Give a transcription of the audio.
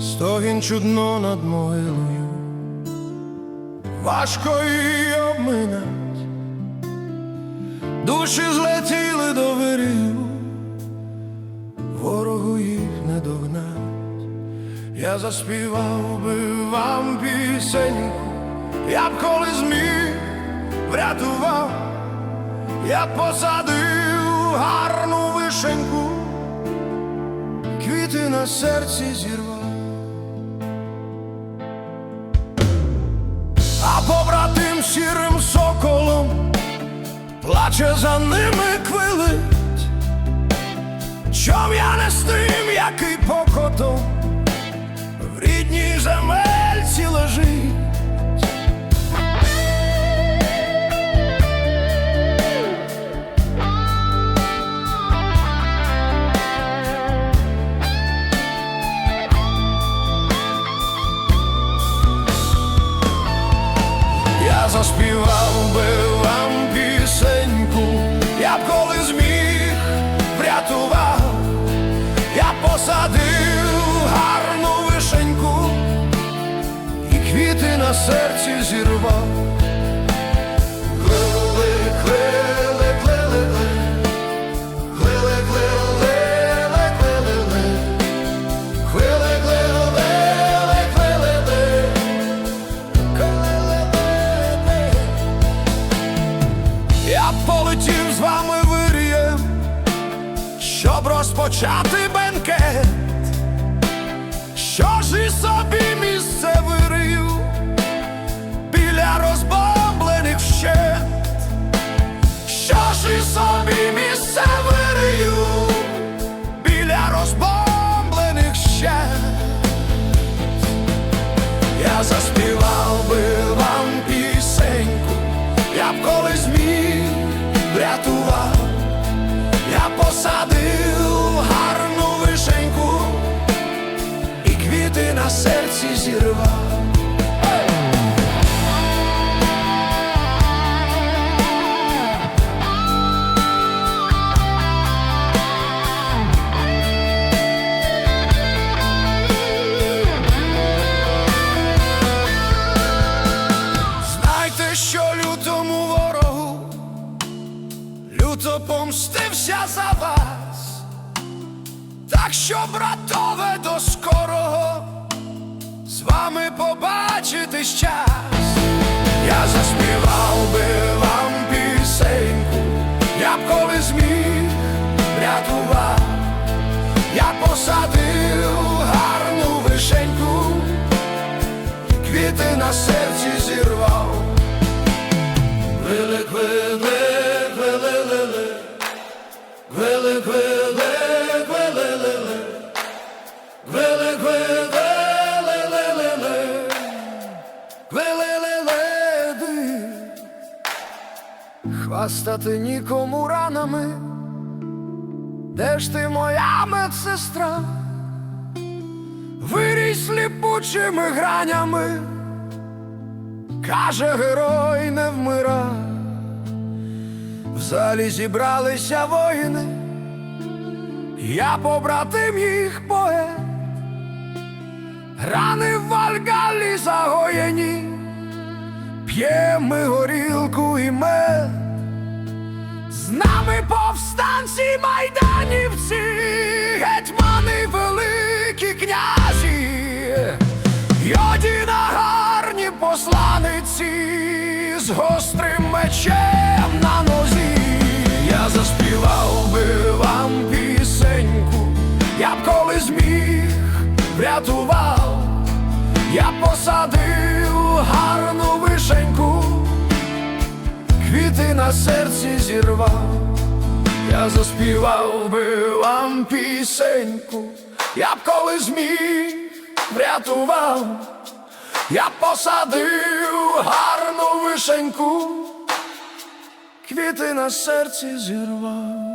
стогін чудно над могилою, важко її обминать, душі злетіли до вирію, ворогу їх не догнать, я заспівав би вам пісеньку, я б коли зміг врятував, я б посадив гарну вишеньку. Квіти на серці зірвав. Побратим сірим соколом плаче за ними квилить, чом я не з тим, який покотом заспівав би вам пісеньку, я б коли зміг врятував, я б посадив гарну вишеньку і квіти на серці зірвав. Щоб розпочати бенкет. Що ж і собі місце на серці зірвав. Люто помстився за вас, так що, братове, до скорого з вами побачитись час. Я заспівав би вам пісеньку, я б коли зміг рятував, я посадив гарну вишеньку квіти на серці зірвав. Хвастати нікому ранами, де ж ти моя медсестра? Виріс ліпучими гранями, каже герой не вмира. В залі зібралися воїни, я побратим їх поет, рани в вальгалі загоєні, п'ємо горілку і мед. З нами повстанці майданівці, гетьмани великі князі, йоді на гарні посланиці з гострим мечем на нозі. Я заспівав би вам пісеньку, я б коли зміг врятував, я б посадив на серці зірвав, я заспівав би вам пісеньку, я б коли зміг врятував, я б посадив гарну вишеньку, квіти на серці зірвав.